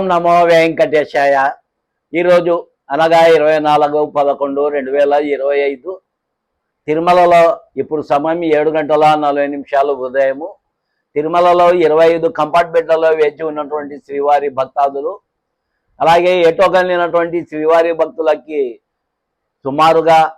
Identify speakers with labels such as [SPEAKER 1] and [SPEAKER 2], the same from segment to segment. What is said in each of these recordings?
[SPEAKER 1] నమో వెంకటేశాయ. ఈరోజు అనగా ఇరవై నాలుగు పదకొండు రెండు వేల ఇరవై ఐదు. తిరుమలలో ఇప్పుడు సమయం ఏడు గంటల నలభై నిమిషాలు ఉదయము. తిరుమలలో ఇరవై ఐదు కంపార్ట్మెంట్లలో వేచి ఉన్నటువంటి శ్రీవారి భక్తాదులు. అలాగే ఎటోగలిగినటువంటి శ్రీవారి భక్తులకి సుమారుగా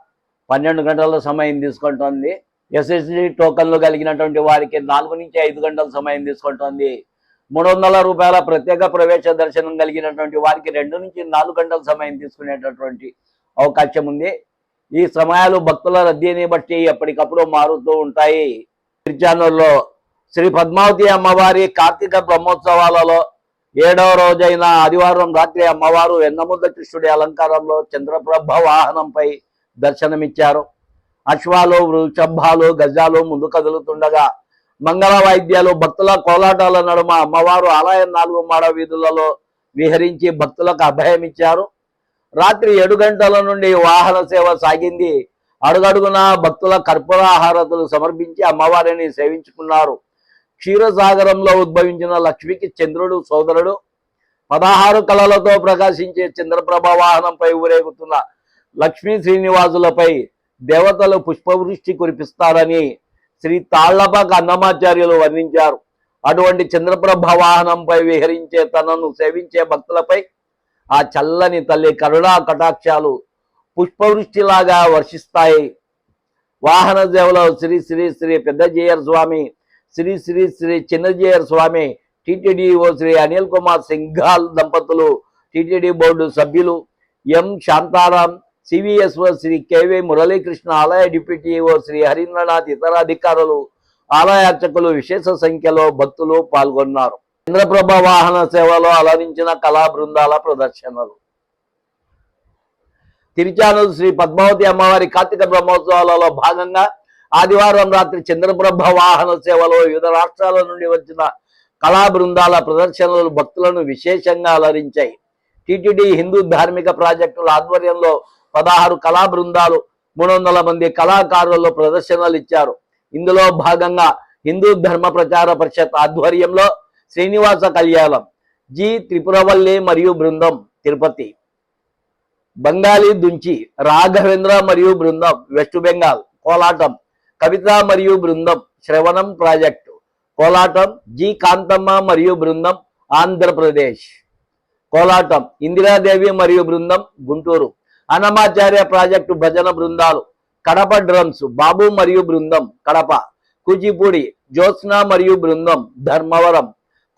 [SPEAKER 1] పన్నెండు గంటల సమయం తీసుకుంటుంది. ఎస్ఎస్డి టోకన్లు కలిగినటువంటి వారికి నాలుగు నుంచి ఐదు గంటల సమయం తీసుకుంటుంది. మూడు వందల రూపాయల ప్రత్యేక ప్రవేశ దర్శనం కలిగినటువంటి వారికి రెండు నుంచి నాలుగు గంటల సమయం తీసుకునేటటువంటి అవకాశం ఉంది. ఈ సమయాలు భక్తుల రద్దీని బట్టి ఎప్పటికప్పుడు మారుతూ ఉంటాయి. తిరుచానూరులో శ్రీ పద్మావతి అమ్మవారి కార్తీక బ్రహ్మోత్సవాలలో ఏడవ రోజైన ఆదివారం రాత్రి అమ్మవారు వెన్నముద్ద కృష్ణుడి అలంకారంలో చంద్రప్రభ వాహనంపై దర్శనమిచ్చారు. అశ్వాలు వృషభాలు గజాలు ముందు కదులుతుండగా మంగళ వాయిద్యాలు భక్తుల కోలాటాల నడుమ అమ్మవారు ఆలయం నాలుగు మాడ వీధులలో విహరించి భక్తులకు అభయమిచ్చారు రాత్రి ఏడు గంటల నుండి వాహన సేవ సాగింది. అడుగడుగున భక్తుల కర్పూరాహారతులు సమర్పించి అమ్మవారిని సేవించుకున్నారు. క్షీరసాగరంలో ఉద్భవించిన లక్ష్మికి చంద్రుడు సోదరుడు. పదహారు కళలతో ప్రకాశించే చంద్రప్రభ వాహనంపై ఊరేగుతున్న లక్ష్మీ శ్రీనివాసులపై దేవతలు పుష్పవృష్టి కురిపిస్తారని శ్రీ తాళ్ళపాక అన్నమాచార్యులు వర్ణించారు. అటువంటి చంద్రప్రభ వాహనంపై విహరించే తనను సేవించే భక్తులపై ఆ చల్లని తల్లి కరుణా కటాక్షాలు పుష్పవృష్టిలాగా వర్షిస్తాయి. వాహన సేవలో శ్రీ శ్రీ శ్రీ పెద్దజీయర్ స్వామి శ్రీ శ్రీ శ్రీ చిన్నజీయర్ స్వామి టిటిడిఓ శ్రీ అనిల్ కుమార్ సింఘాల్ దంపతులు టిటిడి బోర్డు సభ్యులు M Shantaram CVSO Shri KV Muralikrishna ఆలయ డిప్యూటీఓ శ్రీ హరీంద్రనాథ్ ఇతర అధికారులు ఆలయార్చకులు విశేష సంఖ్యలో భక్తులు పాల్గొన్నారు. చంద్రప్రభ వాహన సేవలో అలరించిన కళా బృందాల ప్రదర్శనలు. తిరుచానూరు శ్రీ పద్మావతి అమ్మవారి కార్తీక బ్రహ్మోత్సవాలలో భాగంగా ఆదివారం రాత్రి చంద్రప్రభ వాహన సేవలో వివిధ రాష్ట్రాల నుండి వచ్చిన కళా బృందాల ప్రదర్శనలు భక్తులను విశేషంగా అలరించాయి. టిటిడి హిందూ ధార్మిక ప్రాజెక్టుల ఆధ్వర్యంలో పదహారు కళా బృందాలు మూడు వందల మంది కళాకారులలో ప్రదర్శనలు ఇచ్చారు. ఇందులో భాగంగా హిందూ ధర్మ ప్రచార పరిషత్ ఆధ్వర్యంలో శ్రీనివాస కళ్యాణం జి త్రిపురవల్లి మరియు బృందం తిరుపతి బంగాళీ దుంచి రాఘవేంద్ర మరియు బృందం వెస్ట్ బెంగాల్ కోలాటం కవిత మరియు బృందం శ్రవణం ప్రాజెక్టు కోలాటం జి కాంతమ్మ మరియు బృందం ఆంధ్రప్రదేశ్ కోలాటం ఇందిరాదేవి మరియు బృందం గుంటూరు. అన్నమాచార్య ప్రాజెక్టు భజన బృందాలు కడప డ్రమ్స్ బాబు మరియు బృందం కడప కూచిపూడి జ్యోత్స్న మరియు బృందం ధర్మవరం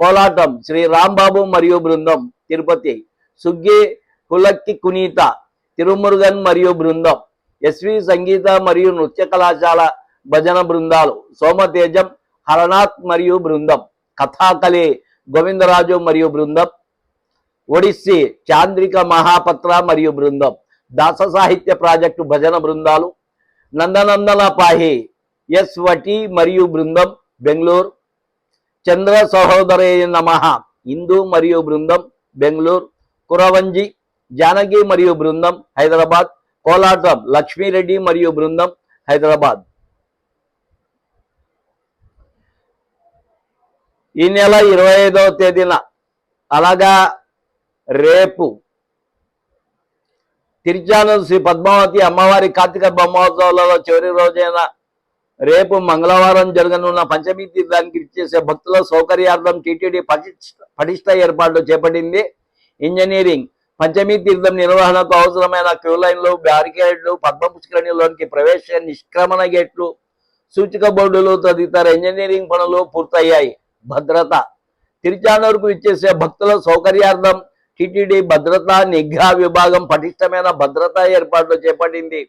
[SPEAKER 1] కోలాటం శ్రీ రాంబాబు మరియు బృందం తిరుపతి సుగ్గి కులక్కి కునీత తిరుమురుగన్ మరియు బృందం ఎస్వి సంగీత మరియు నృత్య కళాశాల భజన బృందాలు సోమతేజం హరనాథ్ మరియు బృందం కథాకళి గోవిందరాజు మరియు బృందం ఒడిస్సీ చాంద్రిక మహాపత్ర మరియు బృందం. దాస సాహిత్య ప్రాజెక్టు భజన బృందాలు నందనందన పాహి ఎస్ వటి మరియు బృందం బెంగళూరు. చంద్ర సహోదరయ నమ హిందూ మరియు బృందం బెంగళూరు. కురవంజి జానకి మరియు బృందం హైదరాబాద్. కోలాటం లక్ష్మీరెడ్డి మరియు బృందం హైదరాబాద్. ఈ నెల ఇరవై ఐదవ తేదీన అనగా రేపు తిరుచానూరు శ్రీ పద్మావతి అమ్మవారి కార్తీక బ్రహ్మోత్సవాలలో చివరి రోజైన రేపు మంగళవారం జరగనున్న పంచమి తీర్థానికి ఇచ్చేసే భక్తుల సౌకర్యార్థం టీటీడీ పటిష్ట పటిష్ట ఏర్పాట్లు చేపట్టింది. ఇంజనీరింగ్ పంచమి తీర్థం నిర్వహణకు అవసరమైన క్యూ లైన్లు బ్యారికేడ్లు పద్మపుష్కరణిలోనికి ప్రవేశ నిష్క్రమణ గేట్లు సూచిక బోర్డులు తదితర ఇంజనీరింగ్ పనులు పూర్తయ్యాయి. భద్రత తిరుచానూరుకు ఇచ్చేసే భక్తుల సౌకర్యార్థం టిటిడి భద్రతా నిఘా విభాగం పటిష్టమైన భద్రతా ఏర్పాట్లు చేపట్టింది.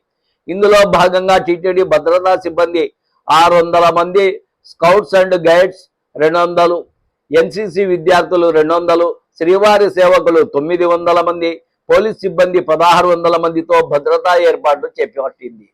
[SPEAKER 1] ఇందులో భాగంగా టిటిడి భద్రతా సిబ్బంది ఆరు వందల మంది స్కౌట్స్ అండ్ గైడ్స్ రెండు వందలు ఎన్సిసి విద్యార్థులు రెండు శ్రీవారి సేవకులు తొమ్మిది వందల మంది పోలీస్ సిబ్బంది పదహారు వందల మందితో భద్రతా ఏర్పాట్లు చేపట్టింది.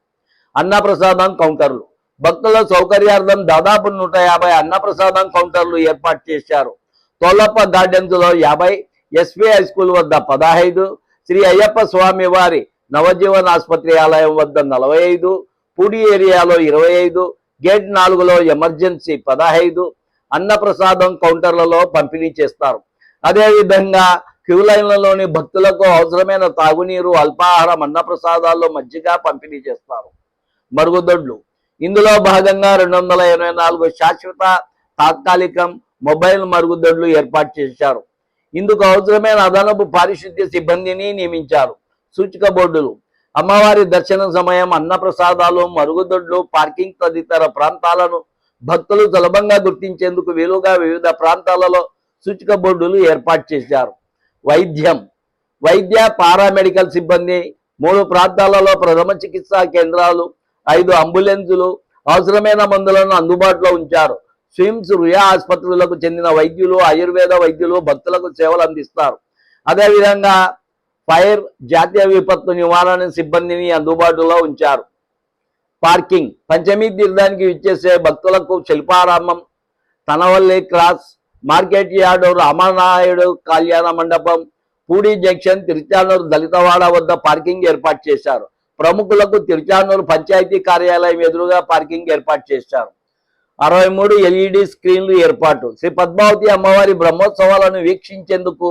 [SPEAKER 1] అన్నప్రసాదం కౌంటర్లు. భక్తుల సౌకర్యార్థం దాదాపు నూట యాభై అన్నప్రసాదం కౌంటర్లు ఏర్పాటు చేశారు. తోలప్ప గార్డెన్స్లో యాభై ఎస్వి హై స్కూల్ వద్ద పదహైదు శ్రీ అయ్యప్ప స్వామి వారి నవజీవన్ ఆసుపత్రి ఆలయం వద్ద నలభై ఐదు పూడి ఏరియాలో ఇరవై ఐదు గేట్ నాలుగులో ఎమర్జెన్సీ పదహైదు అన్నప్రసాదం కౌంటర్లలో పంపిణీ చేస్తారు. అదేవిధంగా క్యూ లైన్లలోని భక్తులకు అవసరమైన తాగునీరు అల్పాహారం అన్నప్రసాదాల్లో మజ్జిగ పంపిణీ చేస్తారు. మరుగుదొడ్లు. ఇందులో భాగంగా రెండు వందల ఇరవై నాలుగు శాశ్వత తాత్కాలికం మొబైల్ మరుగుదొడ్లు ఏర్పాటు చేశారు. ఇందుకు అవసరమైన అదనపు పారిశుద్ధ్య సిబ్బందిని నియమించారు. సూచిక బోర్డులు. అమ్మవారి దర్శన సమయం అన్నప్రసాదాలు మరుగుదొడ్లు పార్కింగ్ తదితర ప్రాంతాలను భక్తులు సులభంగా గుర్తించేందుకు వీలుగా వివిధ ప్రాంతాలలో సూచిక బోర్డులు ఏర్పాటు చేశారు. వైద్యం. వైద్య పారామెడికల్ సిబ్బంది మూడు ప్రాంతాలలో ప్రథమ చికిత్సా కేంద్రాలు ఐదు అంబులెన్సులు అవసరమైన మందులను అందుబాటులో ఉంచారు. స్విమ్స్ రుయా ఆసుపత్రులకు చెందిన వైద్యులు ఆయుర్వేద వైద్యులు భక్తులకు సేవలు అందిస్తారు. అదేవిధంగా ఫైర్ జాతీయ విపత్తు నివారణ సిబ్బందిని అందుబాటులో ఉంచారు. పార్కింగ్ పంచమీ తీర్థానికి విచ్చేసే భక్తులకు Shilparamam Tanapalli cross market yard Ramanaidu Kalyana Mandapam Pudi junction Tiruchanur దళితవాడ వద్ద పార్కింగ్ ఏర్పాటు చేశారు. ప్రముఖులకు తిరుచానూరు పంచాయతీ కార్యాలయం ఎదురుగా పార్కింగ్ ఏర్పాటు చేశారు. అరవై మూడు ఎల్ఈడి స్క్రీన్లు ఏర్పాటు. శ్రీ పద్మావతి అమ్మవారి బ్రహ్మోత్సవాలను వీక్షించేందుకు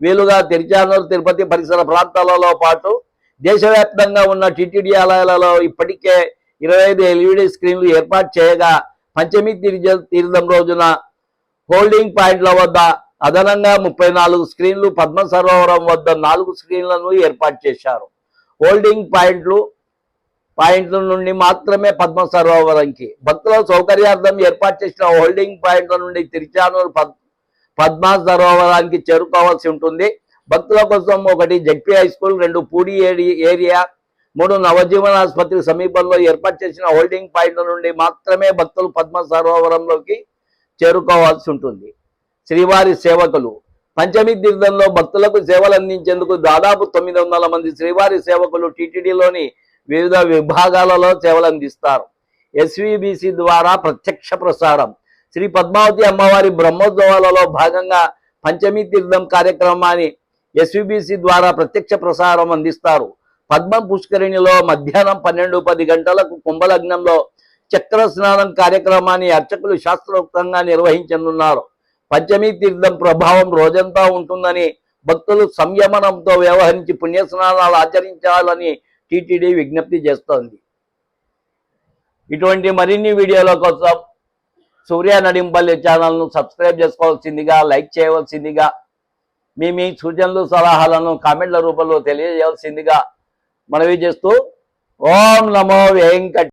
[SPEAKER 1] వీలుగా తిరుచానూరు తిరుపతి పరిసర ప్రాంతాలలో పాటు దేశవ్యాప్తంగా ఉన్న టీటీడీ ఆలయాలలో ఇప్పటికే ఇరవై ఐదు ఎల్ఈడి స్క్రీన్లు ఏర్పాటు చేయగా పంచమి తీర్థ తీర్థం రోజున హోల్డింగ్ పాయింట్ల వద్ద అదనంగా ముప్పై నాలుగు స్క్రీన్లు పద్మ సరోవరం వద్ద నాలుగు స్క్రీన్లను ఏర్పాటు చేశారు. హోల్డింగ్ పాయింట్లు పాయింట్ల నుండి మాత్రమే పద్మ సరోవరంకి భక్తుల సౌకర్యార్థం ఏర్పాటు చేసిన హోల్డింగ్ పాయింట్ల నుండి తిరుచానూరు పద్ పద్మ సరోవరానికి చేరుకోవాల్సి ఉంటుంది. భక్తుల కోసం ఒకటి జడ్పీ హై స్కూల్ రెండు పూడి ఏడి- ఏరియా మూడు నవజీవన ఆసుపత్రి సమీపంలో ఏర్పాటు చేసిన హోల్డింగ్ పాయింట్ల నుండి మాత్రమే భక్తులు పద్మ సరోవరంలోకి చేరుకోవాల్సి ఉంటుంది. శ్రీవారి సేవకులు. పంచమి తీర్థంలో భక్తులకు సేవలు అందించేందుకు దాదాపు తొమ్మిది వందల మంది శ్రీవారి సేవకులు టీటీడీలోని వివిధ విభాగాలలో సేవలు అందిస్తారు. ఎస్విబిసి ద్వారా ప్రత్యక్ష ప్రసారం. శ్రీ పద్మావతి అమ్మవారి బ్రహ్మోత్సవాలలో భాగంగా పంచమి తీర్థం కార్యక్రమాన్ని ఎస్విబిసి ద్వారా ప్రత్యక్ష ప్రసారం అందిస్తారు. పద్మ పుష్కరిణిలో మధ్యాహ్నం పన్నెండు పది గంటలకు కుంభలగ్నంలో చక్ర స్నానం కార్యక్రమాన్ని అర్చకులు శాస్త్రోక్తంగా నిర్వహించనున్నారు. పంచమి తీర్థం ప్రభావం రోజంతా ఉంటుందని భక్తులు సంయమనంతో వ్యవహరించి పుణ్యస్నానాలు ఆచరించాలని టీటీడీ విజ్ఞప్తి చేస్తోంది. ఇటువంటి మరిన్ని వీడియోల కోసం సూర్య నడింపల్లి ఛానల్ను సబ్స్క్రైబ్ చేసుకోవాల్సిందిగా లైక్ చేయవలసిందిగా మీ మీ సూచనలు సలహాలను కామెంట్ల రూపంలో తెలియజేయాల్సిందిగా మనవి చేస్తూ ఓం నమో వెంకట